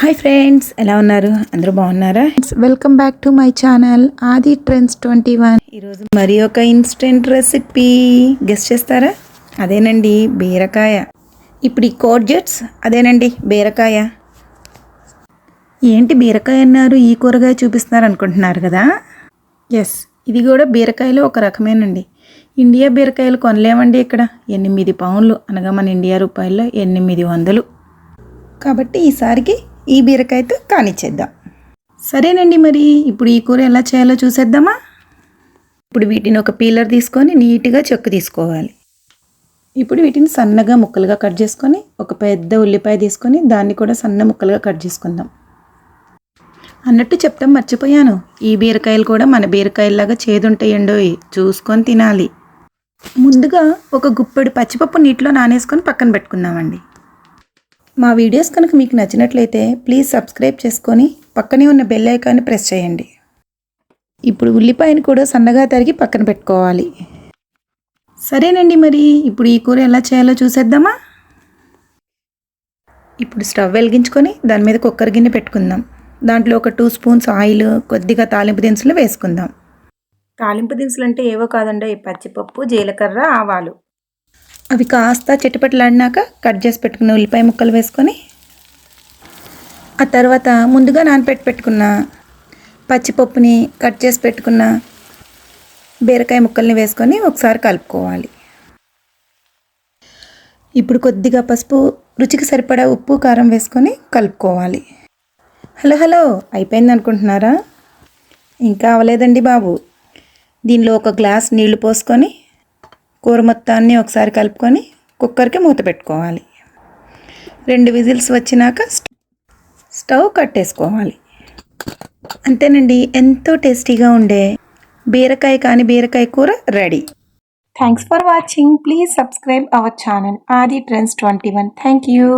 Hi friends ఎలా ఉన్నారు? అందరూ బాగున్నారా? Welcome back to my channel Aadi trends twenty one ఈరోజు మరి ఒక ఇన్స్టెంట్ రెసిపీ గెస్ట్ చేస్తారా? అదేనండి బీరకాయ. ఇప్పుడు ఈ కోడ్జెట్స్ అదేనండి బీరకాయ. ఏంటి బీరకాయ అన్నారు? ఈ కూరగాయ చూపిస్తున్నారు అనుకుంటున్నారు కదా? ఎస్ ఇది కూడా బీరకాయలో ఒక రకమేనండి. ఇండియా బీరకాయలు కొనలేమండి ఇక్కడ. ఎనిమిది పౌన్లు అనగా మన ఇండియా రూపాయల్లో ఎనిమిది వందలు. కాబట్టి ఈసారికి ఈ బీరకాయతో కానిచ్చేద్దాం. సరేనండి మరి ఇప్పుడు ఈ కూర ఎలా చేయాలో చూసేద్దామా? ఇప్పుడు వీటిని ఒక పీలర్ తీసుకొని నీట్గా చెక్కు తీసుకోవాలి. ఇప్పుడు వీటిని సన్నగా ముక్కలుగా కట్ చేసుకొని ఒక పెద్ద ఉల్లిపాయ తీసుకొని దాన్ని కూడా సన్న ముక్కలుగా కట్ చేసుకుందాం. అన్నట్టు చెప్తాం మర్చిపోయాను. ఈ బీరకాయలు కూడా మన బీరకాయల్లాగా చేదుంటాయండోయ్ చూసుకొని తినాలి. ముందుగా ఒక గుప్పెడు పచ్చిపప్పు నీటిలో నానేసుకొని పక్కన పెట్టుకుందామండి. మా వీడియోస్ కనుక మీకు నచ్చినట్లయితే ప్లీజ్ సబ్స్క్రైబ్ చేసుకొని పక్కనే ఉన్న బెల్ ఐకాన్ని ప్రెస్ చేయండి. ఇప్పుడు ఉల్లిపాయను కూడా సన్నగా తరిగి పక్కన పెట్టుకోవాలి. సరేనండి మరి ఇప్పుడు ఈ కూర ఎలా చేయాలో చూసేద్దామా? ఇప్పుడు స్టవ్ వెలిగించుకొని దాని మీద కుక్కర్ గిన్నె పెట్టుకుందాం. దాంట్లో ఒక టూ స్పూన్స్ ఆయిల్ కొద్దిగా తాలింపు దినుసులు వేసుకుందాం. తాలింపు దినుసులు అంటే ఏవో కాదండి పచ్చిపప్పు జీలకర్ర ఆవాలు. అవి కాస్త చిటపటలాడినాక కట్ చేసి పెట్టుకున్న ఉల్లిపాయ ముక్కలు వేసుకొని ఆ తర్వాత ముందుగా నానపెట్టి పెట్టుకున్న పచ్చిపప్పుని కట్ చేసి పెట్టుకున్న బీరకాయ ముక్కల్ని వేసుకొని ఒకసారి కలుపుకోవాలి. ఇప్పుడు కొద్దిగా పసుపు రుచికి సరిపడా ఉప్పు కారం వేసుకొని కలుపుకోవాలి. హలో హలో అయిపోయింది అనుకుంటున్నారా? ఇంకా అవలేదండి బాబు. దీనిలో ఒక గ్లాస్ నీళ్ళు పోసుకొని కూర మొత్తాన్ని ఒకసారి కలుపుకొని కుక్కర్కి మూత పెట్టుకోవాలి. రెండు విజిల్స్ వచ్చినాక స్టవ్ కట్టేసుకోవాలి. అంతేనండి ఎంతో టేస్టీగా ఉండే బీరకాయ కానీ బీరకాయ కూర ready. Thanks for watching please subscribe our channel Aadi trends twenty one thank you